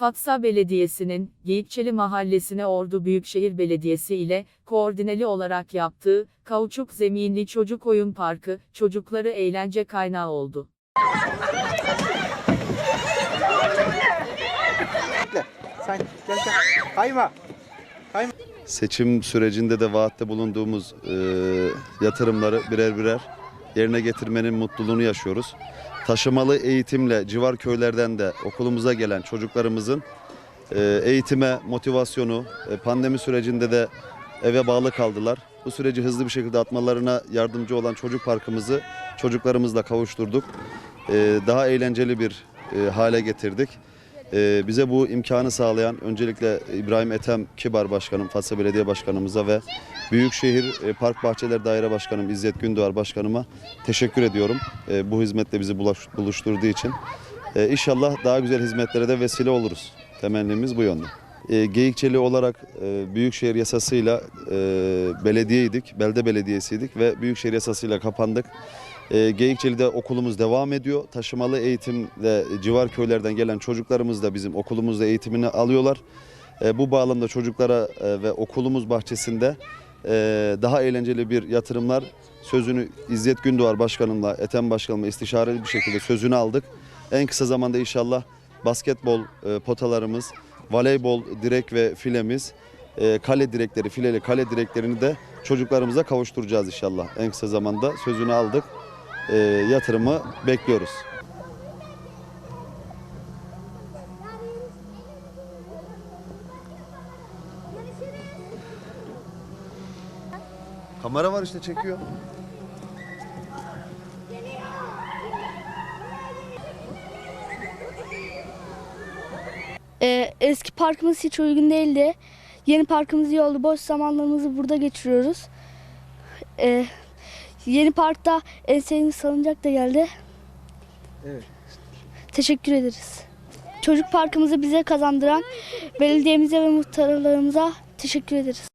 Fatsa Belediyesi'nin Geyikçeli Mahallesi'ne Ordu Büyükşehir Belediyesi ile koordineli olarak yaptığı kauçuk zeminli çocuk oyun parkı çocukları eğlence kaynağı oldu. Sen gel gel. Kayma. seçim sürecinde de vaatte bulunduğumuz e, yatırımları birer birer yerine getirmenin mutluluğunu yaşıyoruz. Taşımalı eğitimle civar köylerden de okulumuza gelen çocuklarımızın e, eğitime motivasyonu, e, pandemi sürecinde de eve bağlı kaldılar. Bu süreci hızlı bir şekilde atmalarına yardımcı olan çocuk parkımızı çocuklarımızla kavuşturduk. E, daha eğlenceli bir hale getirdik. Ee, bize bu imkanı sağlayan öncelikle İbrahim Ethem Kibar Başkanım, Fatsa Belediye Başkanımıza ve Büyükşehir e, Park Bahçeler Daire Başkanım İzzet Gündoğar Başkanıma teşekkür ediyorum. Ee, bu hizmetle bizi buluşturduğu için. Ee, İnşallah daha güzel hizmetlere de vesile oluruz. Temennimiz bu yönde. Ee, Geyikçeli olarak e, Büyükşehir Yasası'yla e, belediyeydik, belde belediyesiydik ve Büyükşehir Yasası'yla kapandık. E, Geyikçeli'de okulumuz devam ediyor. Taşımalı eğitimle civar köylerden gelen çocuklarımız da bizim okulumuzda eğitimini alıyorlar. E, bu bağlamda çocuklara e, ve okulumuz bahçesinde e, daha eğlenceli bir yatırımlar sözünü İzzet Gündoğar Başkanımla, Ethem Başkanımla istişareli bir şekilde sözünü aldık. En kısa zamanda inşallah basketbol e, potalarımız, voleybol direk ve filemiz, kale direkleri, fileli kale direklerini de çocuklarımıza kavuşturacağız inşallah. En kısa zamanda sözünü aldık e, yatırımı bekliyoruz. Kamera var işte çekiyor. Ee, eski parkımız hiç uygun değildi. Yeni parkımız iyi oldu. Boş zamanlarımızı burada geçiriyoruz. Ee, yeni parkta en sevdiğim salıncak da geldi. Evet. Teşekkür ederiz. Çocuk parkımızı bize kazandıran belediyemize ve muhtarlarımıza teşekkür ederiz.